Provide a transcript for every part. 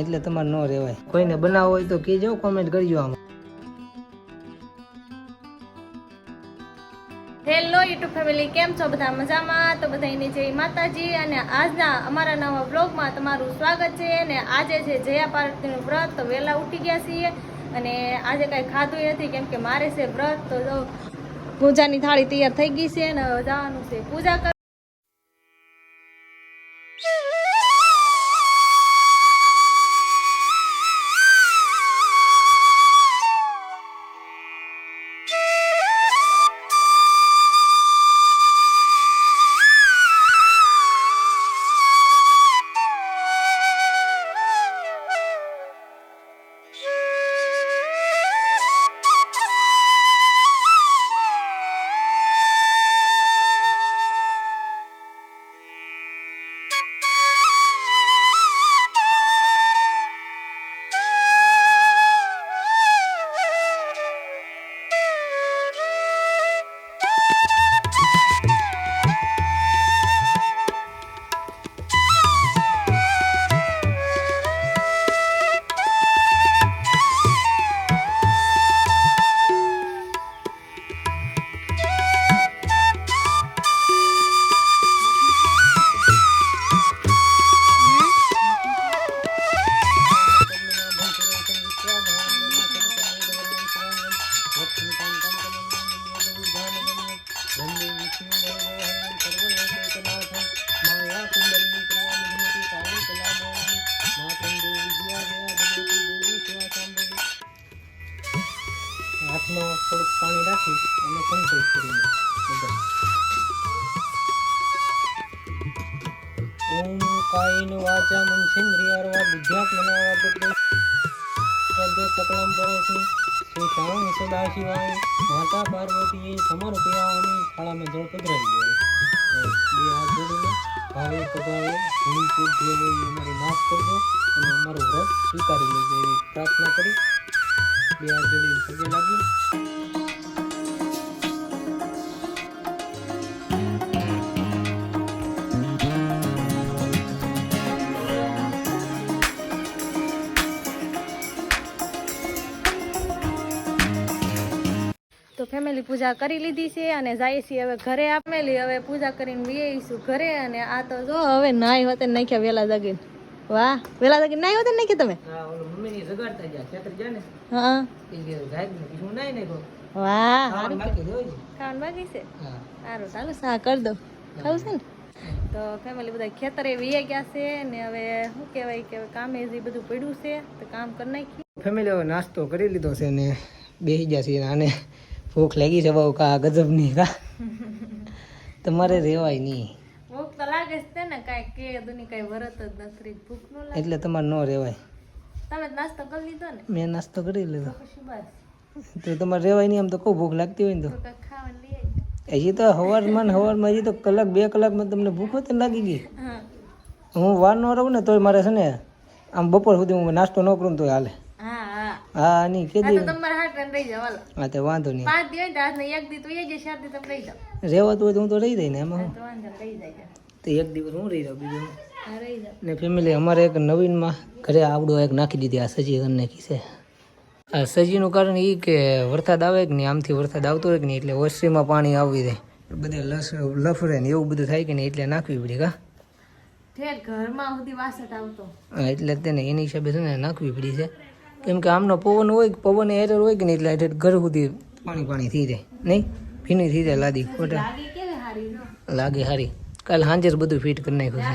એટલે તમારે ન રહેવાય કોઈને બનાવો હોય તો કહેજો કોમેન્ટ કરજો આમાં. હેલો યુટ્યુબ ફેમિલી કેમ છો બધા? મજામાં? તો બધાની જય માતાજી અને આજના અમારા નવા બ્લોગમાં તમારું સ્વાગત છે અને આજે છે જયા પાર્વતીનું વ્રત. તો વહેલા ઉઠી ગયા છીએ અને આજે કાંઈ ખાધું નથી કેમ કે મારે છે વ્રત. તો પૂજાની થાળી તૈયાર થઈ ગઈ છે અને જવાનું છે પૂજા થોડુંક પાણી રાખી અને સંકલ્પ કરી ઓમ કાયન વાચા મનસેન્દ્રિયાર્વા બુદ્ધ્યાત્મના વા સદ્ય સકલમ પરેશી શ્રી શ્યામ સદાશિવાય માતા પાર્વતીએ સમર્પયામિ થાળામાં જળ પધરાવી દે બે હાથ જોડીને ભાવે પગાવે ભૂલ ચૂક અમારી માફ કરજો અને અમારું વ્રત સ્વીકારી લેજો એવી પ્રાર્થના કરી બે હાથ જોડીને પગે લાગી તો ફેમિલી પૂજા કરી લીધી છે અને જાય છીએ હવે ઘરે આપેલી હવે પૂજા કરીને વીએશું ઘરે અને આ તો જો હવે નાઈ હોતે નાખ્યા વેલા જગીને વાહ વેલા જગીને નાઈ હોતે નાખી તમે? હા ઓલો મમ્મીની જગાડતા ગયા ખેતર ગયા ને. હા. એ કે જાય ને પછી હું નાઈ નાખ્યો. વાહ. ખાવાનું બાકી જોઈ છે ખાવાનું બાકી છે? હા. સારું ચાલો સા કરી દો. ખાવું છે ને? તો ફેમિલી બધા ખેતરે વીએ ગયા છે ને હવે શું કહેવાય કે હવે કામે જે બધું પડ્યું છે તો કામ કરી નાખી ફેમિલી હવે નાસ્તો કરી લીધો છે ને બેસી ગયા છે આને ભૂખ લાગી છે બહુ કા ગજબની કા? તમારે રહેવાય નહીં. ભૂખ તો લાગે છે ને કાંઈ કે દુની કાંઈ વરત જ નથી ભૂખ ન લાગે. એટલે તમારે ન રહેવાય તમે નાસ્તો કરી લીધો ને? મેં નાસ્તો કરી લીધો. તો તમારે રહેવાય નહીં આમ તો કહું ભૂખ લાગતી હોય ને તો. હજી તો હવારમાં હવારમાં હજી તો કલાક બે કલાકમાં તમને ભૂખ હોય તો લાગી ગઈ. હું. વાર ન રહું ને તોય મારે છે ને આમ બપોર સુધી હું નાસ્તો ન કરું તોય હાલે. હા નહીં કે તો તમારા હાથ રન રહી જાવ હા તે વાંધો નહીં. પાંચ દી હોય ને એક દી તો એ જે સાત દી તમે રહી જાવ રહેવાતું હોય તો હું તો રહી દઈ ને એમાં તો વાંધો રહી જાય. તો એક દિવસ હું રહી જાઉં બીજું? જાવ ને ફેમિલી અમારે એક નવીનમાં ઘરે આવડો એક નાખી દીધી આ સજી કરી નાખી છે. આ સજીનું કારણ એ કે વરસાદ આવે કે નહીં આમથી વરસાદ આવતો હોય કે નહીં એટલે ઓસરીમાં પાણી આવી જાય બધે લસ લફરે ને એવું બધું થાય કે નહીં એટલે નાખવી પડી કા? ઘરમાં સુધી વાસટ આવતો. એટલે તેને એની હિસાબે છે ને નાખવી પડી છે. કેમ કે આમનો પવન હોય કે પવન એરર હોય કે નહીં એટલે એટલે ઘર સુધી પાણી પાણી થઈ જાય નહીં? ભીની થઈ જાય લાદી ખોટા લાગે હારી? કાલ સાંજે બધું ફિટ કરી નાખ્યું છે.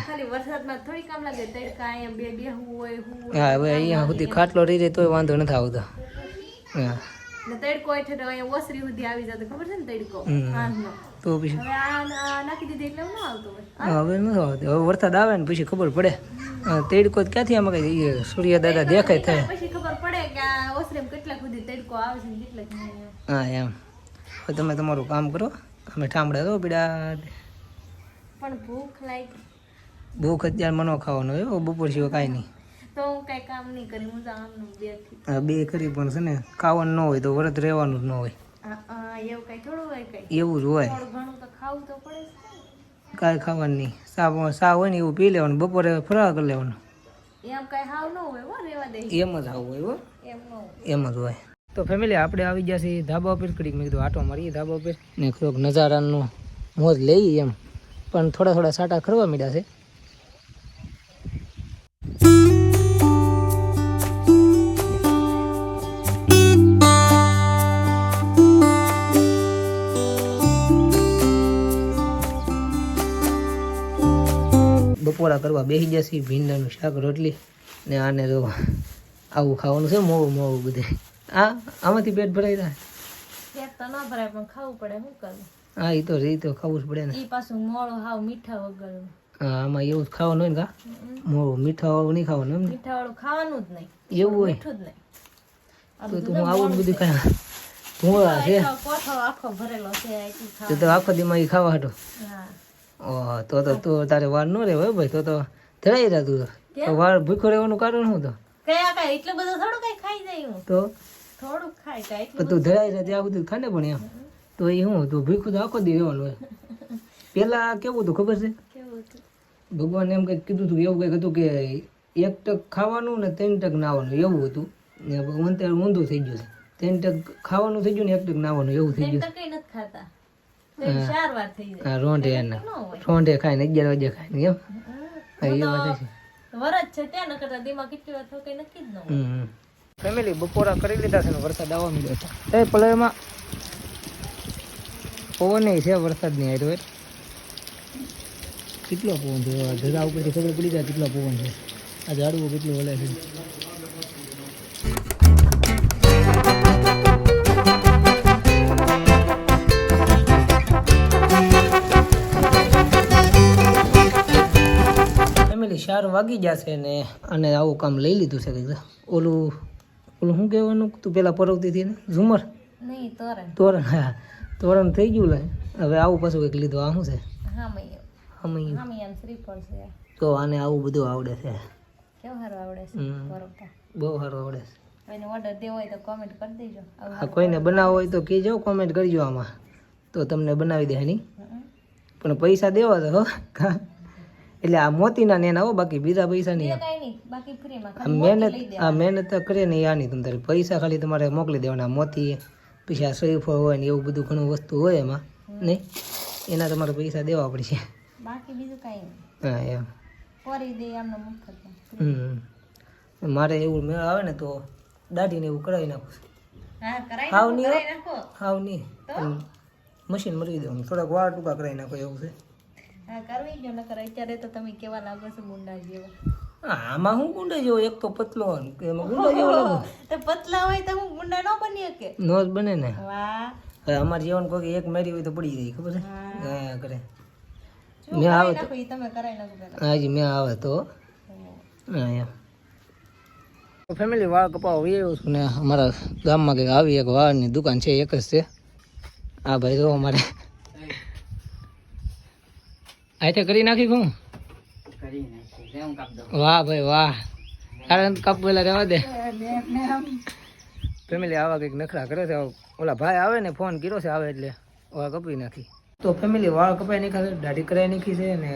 હા હવે અહીંયા સુધી ખાટલો રહી જાય તોય વાંધો નથી આવતો. હા. ને તડકો એટલે અહીંયા ઓસરી સુધી આવી જતો ખબર છે ને તડકો? હાંજનો તો પછી? હવે આ નાખી દીધી એટલે ન આવતો હોય. હવે નથી આવતો. હવે વરસાદ આવે ને પછી ખબર પડે. તેડકો ક્યાંથી આમાં કઈ સૂર્ય દાદા દેખાય થાય. પછી ખબર પડે કે આ ઓસરીમાં કેટલા સુધી તડકો આવે છે ને કેટલા હા એમ. હવે તમે તમારું કામ કરો. અમે ઠામડા દો પીડા. પણ ભૂખ લાગી. ભૂખ અત્યારે મનો ખાવાનો હોય બપોર સિવાય કાંઈ નહીં. તો હું કઈ કામ નહીં કરી હું તો બેઠી હા બે કરી પણ છે ને ખાવાનું ન હોય તો વ્રત રહેવાનું જ ન હોય. એવું કઈ થોડું હોય કઈ? એવું જ હોય. થોડું ઘણું તો ખાવું તો પડે કાંઈ ખાવાનું નહીં. સા સા હોય ને એવું પી લેવાનું બપોરે ફરાળ કરી લેવાનું. એમ કઈ હાવ ન હોય હો રેવા દે. એમ જ આવું હોય હો. એમ ન હોય. એમ જ હોય. તો ફેમિલી આપણે આવી ગયા છીએ ધાબા ઉપર. કડીક મેં કીધું આટો મારીએ ધાબા ઉપર. ને થોડોક નજારાનો મોજ લઈએ એમ. પણ થોડા થોડા સાટા ખરવા મળ્યા છે. બપોરા કરવા બેસી ગયા છીએ ભીંડાનું શાક રોટલી ને આને તો આવું ખાવાનું છે મોવું મોવું બધે. આ આમાંથી પેટ ભરાઈ જાય? પેટ તો ન ભરાય પણ ખાવું પડે શું કરવું હા એ તો રે તો ખાવું જ પડે ને. પાછું મોળું હાવ મીઠા વગર હા આમાં એવું જ ખાવાનું હોય ને કા? મોવું મીઠા વાળું નહીં ખાવાનું એમ મીઠા વાળું ખાવાનું જ નહીં. એવું હોય? મીઠું જ નહીં. તો તું આવું બધું ખાય. ભૂંગળા છે. આખો ભરેલો છે તો આખો દીમાં ખાવા હતો હા. તો તો તું તારે વાર ન રે હોય ભાઈ તો તો ધરાઈ રહ્યા તું. તો. વાર ભૂખો રહેવાનું કારણ શું તો? કયા કઈ એટલું બધું થોડું કઈ ખાઈ જાય હું? તો? થોડુંક ખાઈ જાય પણ તું ધરાઈ રહ્યા ત્યાં બધું ખાને પણ એમ. તો એ શું તું ભૂખું તો આખો દી રહેવાનું હોય. પેલા કેવું હતું ખબર છે? ભગવાન ભગવાને એમ કંઈક કીધું હતું એવું કંઈક હતું કે એક ટક ખાવાનું ને ત્રણ ટક નાવાનું એવું હતું. ને ભગવાન ત્યારે ઊંધું થઈ ગયું છે. ત્રણ ટક ખાવાનું થઈ ગયું ને એક ટક નાવાનું એવું થઈ ગયું નથી ખાતા. રોંઢે એના. રોંઢે ખાઈને અગિયાર વાગે ખાય ને એમ એ વાત છે. વરજ છે ત્યાં ન દિમાગ કેટલી વાર થયું કઈ નક્કી જ ન હમ ફેમિલી બપોરા કરી લીધા છે ને વરસાદ આવવા માંડ્યો છે. એ પલયમાં પવન છે વરસાદ નહીં આવ્યો કેટલો પવન છે? ધજા ખબર પડી જાય કેટલો પવન છે. આ ઝાડવું કેટલું વળે છે. ચાર વાગી જશે ને અને આવું કામ લઈ લીધું છે કંઈક. ઓલું ઓલું શું કહેવાનું? તું પેલા પરવતી હતી ને? ઝુમર? તોરણ. તોરણ હા. તોરણ થઈ ગયું લે. હવે આવું પાછું કંઈક લીધું. આ શું છે? તો આને આવું બધું આવડે છે. બહુ સારું આવડે છે. કોઈને ઓર્ડર હોય તો કહેજો કોમેન્ટ કરજો આમાં. તો તમને બનાવી દે નહીં? પણ પૈસા દેવા તો હો? એટલે આ મોતીના ને એના હો બાકી બીજા પૈસા નહીં. મહેનત આ મહેનત તો કરે ને આની તમારે પૈસા ખાલી તમારે મોકલી દેવાના. મોતી પછી આ શ્રીફળ હોય ને એવું બધું ઘણું વસ્તુ હોય એમાં નહીં? એના તમારે પૈસા દેવા પડશે. બાકી બીજું કાંઈ હા એમ. મારે એવું મેળ આવે ને તો દાઢીને એવું કરાવી નાખું હાવ નહીં હાવ નહીં. મશીન મરી દેવાનું થોડાક વાળ ટૂંકા કરાવી નાખો એવું છે. હા કરવી જો નકર અત્યારે તો તમે કેવા લાગો છો ગુંડા જેવા. હા, આમાં હું ગુંડા જેવો? એક તો પતલો એમાં ગુંડા જેવો લાગો તો પતલા હોય તો હું ગુંડા ન બની શકે? નો જ બને ને. વાહ. હવે અમારે જીવન કોઈ એક મેરી હોય તો પડી જાય ખબર છે? હા. કરે. મેં આવે તો તમે કરાઈ નાખો હાજી મેં આવે તો. હા એમ. ફેમિલી વાળ કપાવા આવ્યો છું ને અમારા ગામમાં કંઈક આવી એક વાળની દુકાન છે એક જ છે. આ ભાઈ તો અમારે આથી કરી નાખી હું વાહ ભાઈ વાહ. કારણ કાપવેલા રહેવા દે. ફેમિલી આવા કંઈક નખરા કરે છે. ઓલા ભાઈ આવે ને ફોન કર્યો છે આવે એટલે વાળ કપી નાખી. તો ફેમિલી વાળ કપાઈ નાખ્યા છે દાઢી કરાવી નાખી છે અને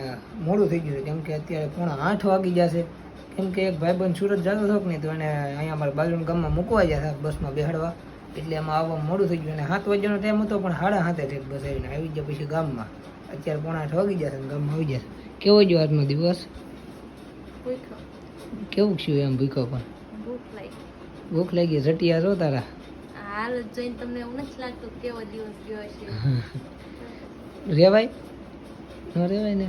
મોડું થઈ ગયું છે. કેમ કે અત્યારે પોણા આઠ વાગી જશે કેમ કે એક ભાઈબંધ સુરત જતો હતો ને તો એને અહીંયા અમારા બાજુના ગામમાં મૂકવા ગયા હતા બસમાં બેહાડવા. એટલે એમાં આવવા મોડું થઈ ગયું. અને સાત વાગ્યાનો ટાઈમ હતો પણ સાડા સાતે ઠેક બસ આવીને આવી ગયા પછી ગામમાં. અત્યારે પોણા આઠ વાગી જશે ગામમાં આવી જશે કેવો જો આજનો દિવસ? કેવું થયું એમ ભૂખો પણ? ભૂખ લાગી. ભૂખ લાગી. રટિયા જો તારા? હાલ જઈને જોઈને તમને એવું નથી લાગતું કેવો દિવસ ગયો છે. રેવાય? ન રેવાય ને?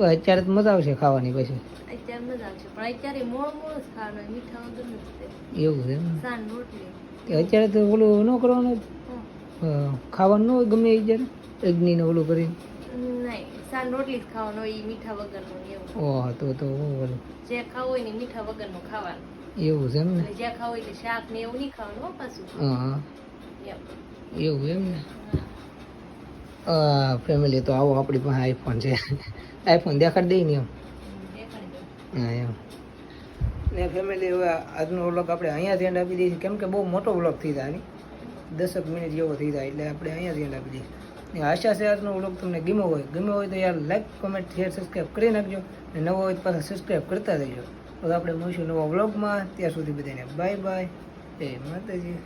અત્યારે તો મજા આવશે ખાવાની પછી? અત્યારે મજા આવશે પણ અત્યારે મોળ મોળ જ ખાવાનું મીઠા વગર નથી. એવું છે અત્યારે તો ઓલું ન કરવાનું? ખાવાનું હોય ગમે એ જ્યારે? અગ્નિને ઓલું કરીને? રોટલી જ ખાવાનું હોય મીઠા વગરનું એવું. ઓહ તો તો ઓલું જે ખાવું હોય ને મીઠા વગરનું ખાવાનું. એવું છે એમ ને? જે જ્યાં હોય એટલે શાક ને એવું નહીં ખાવાનું પાછું. હા હા. એવું એમ ને? ફેમિલી તો આવો આપણી પાસે આઈફોન છે. આઈફોન દેખાડી દઈ ને એમ. હા એમ. ને ફેમિલી હવે આજનો વ્લોગ આપણે અહીંયા એન્ડ આપી દઈએ કેમ કે બહુ મોટો વ્લોગ થઈ જાય દસક મિનિટ જેવો થઈ જાય એટલે આપણે અહીંયાથી લાવી દઈશું આશા છે આજનો વ્લોગ તમને ગમ્યો હોય ગમ્યો હોય તો યાર લાઈક કોમેન્ટ શેર સબસ્ક્રાઈબ કરી નાખજો. અને નવો હોય તો પાછા સબસ્ક્રાઈબ કરતા રહેજો. તો આપણે મળીશું નવા વ્લોગમાં. ત્યાં સુધી બધાને બાય બાય જય માતાજી.